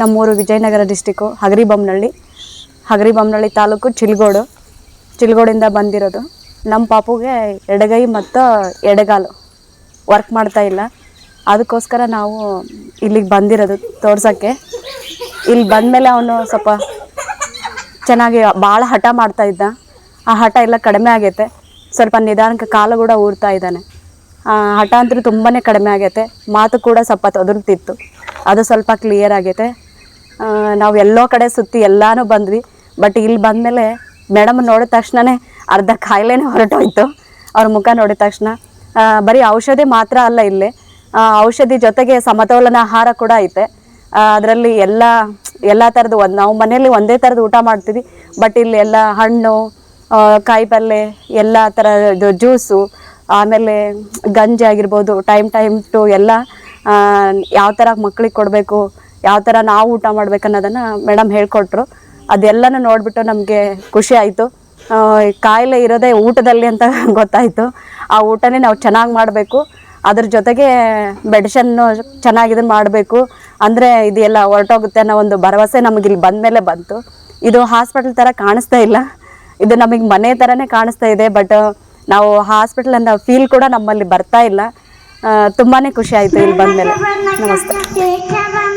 ನಮ್ಮೂರು ವಿಜಯನಗರ ಡಿಸ್ಟಿಕ್ಕು ಹಗರಿಬೊಮ್ಮನಹಳ್ಳಿ ಹಗರಿಬೊಮ್ಮನಹಳ್ಳಿ ತಾಲೂಕು ಚಿಲ್ಗೋಡು. ಚಿಲ್ಗೋಡಿಂದ ಬಂದಿರೋದು. ನಮ್ಮ ಪಾಪುಗೆ ಎಡಗೈ ಮತ್ತು ಎಡಗಾಲು ವರ್ಕ್ ಮಾಡ್ತಾ ಇಲ್ಲ. ಅದಕ್ಕೋಸ್ಕರ ನಾವು ಇಲ್ಲಿಗೆ ಬಂದಿರೋದು ತೋರ್ಸೋಕ್ಕೆ. ಇಲ್ಲಿ ಬಂದಮೇಲೆ ಅವನು ಸ್ವಲ್ಪ ಚೆನ್ನಾಗಿ ಭಾಳ ಹಠ ಮಾಡ್ತಾ ಇದ್ದ. ಆ ಹಠ ಎಲ್ಲ ಕಡಿಮೆ ಆಗೈತೆ. ಸ್ವಲ್ಪ ನಿಧಾನಕ್ಕೆ ಕಾಲು ಕೂಡ ಊರ್ತಾ ಇದ್ದಾನೆ. ಹಠ ಅಂತೂ ತುಂಬಾ ಕಡಿಮೆ ಆಗೈತೆ. ಮಾತು ಕೂಡ ಸ್ವಲ್ಪ ತೊದರ್ತಿತ್ತು. ಅದು ಸ್ವಲ್ಪ ಕ್ಲಿಯರ್ ಆಗೈತೆ. ನಾವು ಎಲ್ಲೋ ಕಡೆ ಸುತ್ತಿ ಎಲ್ಲಾನು ಬಂದ್ವಿ. ಬಟ್ ಇಲ್ಲಿ ಬಂದಮೇಲೆ ಮೇಡಮ್ ನೋಡಿದ ತಕ್ಷಣನೇ ಅರ್ಧ ಕಾಯಿಲೆನೇ ಹೊರಟೋಯ್ತು. ಅವ್ರ ಮುಖ ನೋಡಿದ ತಕ್ಷಣ. ಬರೀ ಔಷಧಿ ಮಾತ್ರ ಅಲ್ಲ ಇಲ್ಲಿ. ಔಷಧಿ ಜೊತೆಗೆ ಸಮತೋಲನ ಆಹಾರ ಕೂಡ ಐತೆ. ಅದರಲ್ಲಿ ಎಲ್ಲ ಎಲ್ಲ ಥರದ್ದು ಒಂದು, ನಾವು ಮನೆಯಲ್ಲಿ ಒಂದೇ ಥರದ ಊಟ ಮಾಡ್ತೀವಿ. ಬಟ್ ಇಲ್ಲಿ ಎಲ್ಲ ಹಣ್ಣು ಕಾಯಿ ಪಲ್ಯ ಎಲ್ಲ ಥರದ್ದು ಜ್ಯೂಸು, ಆಮೇಲೆ ಗಂಜಿ ಆಗಿರ್ಬೋದು, ಟೈಮ್ ಟೈಮ್ ಟು ಎಲ್ಲ ಯಾವ ಥರ ಮಕ್ಳಿಗೆ ಕೊಡಬೇಕು ಯಾವ ಥರ ನಾವು ಊಟ ಮಾಡ್ಬೇಕು ಅನ್ನೋದನ್ನು ಮೇಡಮ್ ಹೇಳ್ಕೊಟ್ರು. ಅದೆಲ್ಲನೂ ನೋಡಿಬಿಟ್ಟು ನಮಗೆ ಖುಷಿ ಆಯಿತು. ಕಾಯಿಲೆ ಇರೋದೇ ಊಟದಲ್ಲಿ ಅಂತ ಗೊತ್ತಾಯಿತು. ಆ ಊಟನೇ ನಾವು ಚೆನ್ನಾಗಿ ಮಾಡಬೇಕು. ಅದ್ರ ಜೊತೆಗೆ ಮೆಡಿಷನ್ನು ಚೆನ್ನಾಗಿ ಇದನ್ನು ಮಾಡಬೇಕು. ಅಂದರೆ ಇದೆಲ್ಲ ಹೊರಟೋಗುತ್ತೆ ಅನ್ನೋ ಒಂದು ಭರವಸೆ ನಮಗೆ ಇಲ್ಲಿ ಬಂದಮೇಲೆ ಬಂತು. ಇದು ಹಾಸ್ಪಿಟಲ್ ಥರ ಕಾಣಿಸ್ತಾ ಇಲ್ಲ. ಇದು ನಮಗೆ ಮನೆ ಥರನೇ ಕಾಣಿಸ್ತಾ ಇದೆ ಬಟ್ ನಾವು ಹಾಸ್ಪಿಟಲ್ ಅನ್ನೋ ಫೀಲ್ ಕೂಡ ನಮ್ಮಲ್ಲಿ ಬರ್ತಾ ಇಲ್ಲ. ತುಂಬಾ ಖುಷಿ ಆಯಿತು ಇಲ್ಲಿ ಬಂದಮೇಲೆ ನಮಸ್ತೆ. ಕೇಶವಂತ